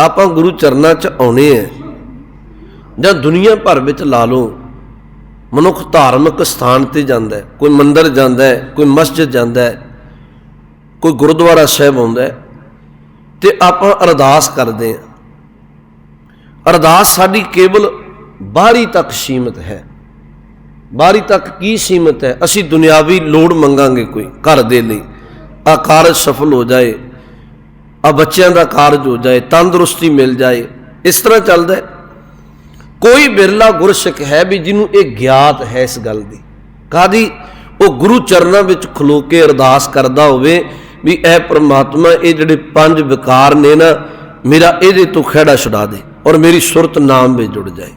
ਆਪਾਂ ਗੁਰੂ ਚਰਨਾਂ 'ਚ ਆਉਣੇ ਆ। ਜਾਂ ਦੁਨੀਆ ਭਰ ਵਿੱਚ ਲਾ ਲਓ, ਮਨੁੱਖ ਧਾਰਮਿਕ ਸਥਾਨ ਤੇ ਜਾਂਦਾ ਹੈ। ਕੋਈ ਮੰਦਿਰ ਜਾਂਦਾ ਹੈ, ਕੋਈ ਮਸਜਿਦ ਜਾਂਦਾ ਹੈ, ਕੋਈ ਗੁਰਦੁਆਰਾ ਸਾਹਿਬ ਆਉਂਦਾ ਹੈ, ਤੇ ਆਪਾਂ ਅਰਦਾਸ ਕਰਦੇ ਹਾਂ। ਅਰਦਾਸ ਸਾਡੀ ਕੇਵਲ ਬਾਹਰੀ ਤੱਕ ਸੀਮਿਤ ਹੈ। ਬਾਹਰੀ ਤੱਕ ਕੀ ਸੀਮਿਤ ਹੈ? ਅਸੀਂ ਦੁਨਿਆਵੀ ਲੋੜ ਮੰਗਾਂਗੇ ਕੋਈ ਘਰ ਦੇ ਲਈ। ਆਕਾਰ ਸਫਲ ਹੋ ਜਾਏ ਆ ਬੱਚਿਆਂ ਦਾ ਕਾਰਜ ਹੋ ਜਾਏ, ਤੰਦਰੁਸਤੀ ਮਿਲ ਜਾਏ, ਇਸ ਤਰ੍ਹਾਂ ਚੱਲਦਾ ਹੈ। ਕੋਈ ਬਿਰਲਾ ਗੁਰਸਿੱਖ ਹੈ ਵੀ ਜਿਹਨੂੰ ਇਹ ਗਿਆਤ ਹੈ ਇਸ ਗੱਲ ਦੀ। ਕਾਦੀ ਉਹ ਗੁਰੂ ਚਰਨਾਂ ਵਿੱਚ ਖਲੋ ਕੇ ਅਰਦਾਸ ਕਰਦਾ ਹੋਵੇ ਵੀ ਇਹ ਪ੍ਰਮਾਤਮਾ, ਇਹ ਜਿਹੜੇ ਪੰਜ ਵਿਕਾਰ ਨੇ ਨਾ, ਮੇਰਾ ਇਹਦੇ ਤੋਂ ਖਿਹੜਾ ਛੁਡਾ ਦੇ ਔਰ ਮੇਰੀ ਸੁਰਤ ਨਾਮ ਵਿੱਚ ਜੁੜ ਜਾਏ।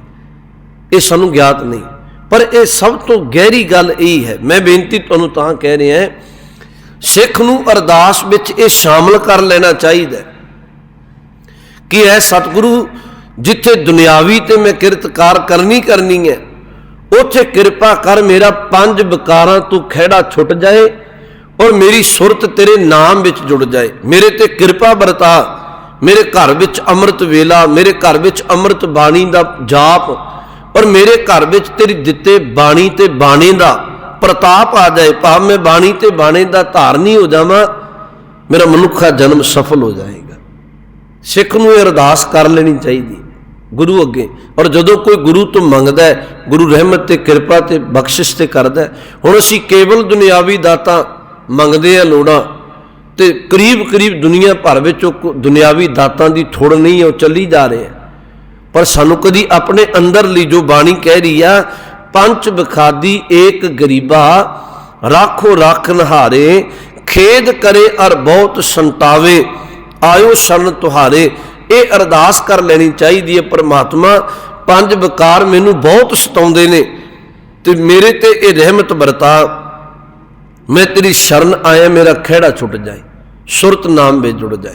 ਇਹ ਸਾਨੂੰ ਗਿਆਤ ਨਹੀਂ। ਪਰ ਇਹ ਸਭ ਤੋਂ ਗਹਿਰੀ ਗੱਲ ਇਹ ਹੈ। ਮੈਂ ਬੇਨਤੀ ਤੁਹਾਨੂੰ ਤਾਂ ਕਹਿ ਰਿਹਾ ਹਾਂ ਸਿੱਖ ਨੂੰ ਅਰਦਾਸ ਵਿੱਚ ਇਹ ਸ਼ਾਮਲ ਕਰ ਲੈਣਾ ਚਾਹੀਦਾ ਕਿ ਇਹ ਸਤਿਗੁਰੂ, ਜਿੱਥੇ ਦੁਨਿਆਵੀ ਤੇ ਮੈਂ ਕਿਰਤਕਾਰ ਕਰਨੀ ਕਰਨੀ ਹੈ, ਉੱਥੇ ਕਿਰਪਾ ਕਰ ਮੇਰਾ ਪੰਜ ਵਿਕਾਰਾਂ ਤੋਂ ਖਿਹੜਾ ਛੁੱਟ ਜਾਏ ਔਰ ਮੇਰੀ ਸੁਰਤ ਤੇਰੇ ਨਾਮ ਵਿੱਚ ਜੁੜ ਜਾਏ। ਮੇਰੇ ਤੇ ਕਿਰਪਾ ਵਰਤਾ, ਮੇਰੇ ਘਰ ਵਿੱਚ ਅੰਮ੍ਰਿਤ ਵੇਲਾ, ਮੇਰੇ ਘਰ ਵਿੱਚ ਅੰਮ੍ਰਿਤ ਬਾਣੀ ਦਾ ਜਾਪ ਔਰ ਮੇਰੇ ਘਰ ਵਿੱਚ ਤੇਰੀ ਦਿੱਤੇ ਬਾਣੀ ਤੇ ਬਾਣੇ ਦਾ ਪ੍ਰਤਾਪ ਆ ਜਾਏ, ਭਾਵ ਮੈਂ ਬਾਣੀ ਤੇ ਬਾਣੇ ਦਾ ਧਾਰਨੀ ਹੋ ਜਾਵਾਂ, ਮੇਰਾ ਮਨੁੱਖਾ ਜਨਮ ਸਫਲ ਹੋ ਜਾਏਗਾ। ਸਿੱਖ ਨੂੰ ਇਹ ਅਰਦਾਸ ਕਰ ਲੈਣੀ ਚਾਹੀਦੀ, ਗੁਰੂ ਅੱਗੇ। ਔਰ ਜਦੋਂ ਕੋਈ ਗੁਰੂ ਤੋਂ ਮੰਗਦਾ ਹੈ, ਗੁਰੂ ਰਹਿਮਤ ਤੇ ਕਿਰਪਾ ਤੇ ਬਖਸ਼ਿਸ਼ ਤੇ ਕਰਦਾ ਹੁਣ ਅਸੀਂ ਕੇਵਲ ਦੁਨਿਆਵੀ ਦਾਤਾਂ ਮੰਗਦੇ ਆ ਲੋੜਾਂ ਤੇ ਕਰੀਬ ਕਰੀਬ ਦੁਨੀਆ ਭਰ ਵਿੱਚ ਉਹ ਦੁਨਿਆਵੀ ਦਾਤਾਂ ਦੀ ਥੋੜ ਨਹੀਂ ਉਹ ਚੱਲੀ ਜਾ ਰਹੇ ਹੈ। ਪਰ ਸਾਨੂੰ ਕਦੀ ਆਪਣੇ ਅੰਦਰ ਲਈ ਜੋ ਬਾਣੀ ਕਹਿ ਰਹੀ ਆ ਪੰਚ ਬਖਾਦੀ ਏਕ ਗਰੀਬਾ, ਰਾਖੋ ਰਾਖ ਨਹਾਰੇ, ਖੇਦ ਕਰੇ ਅਰ ਬਹੁਤ ਸੰਤਾਵੇ, ਆਇਓ ਸ਼ਰਨ ਤੁਹਾਰੇ। ਇਹ ਅਰਦਾਸ ਕਰ ਲੈਣੀ ਚਾਹੀਦੀ ਹੈ ਪ੍ਰਮਾਤਮਾ, ਪੰਜ ਵਿਕਾਰ ਮੈਨੂੰ ਬਹੁਤ ਸਤਾਉਂਦੇ ਨੇ, ਤੇ ਮੇਰੇ ਤੇ ਇਹ ਰਹਿਮਤ ਵਰਤਾ। ਮੈਂ ਤੇਰੀ ਸ਼ਰਨ ਆਇਆ, ਮੇਰਾ ਖਿਹੜਾ ਛੁੱਟ ਜਾਏ, ਸੁਰਤ ਨਾਮ ਵਿੱਚ ਜੁੜ ਜਾਏ।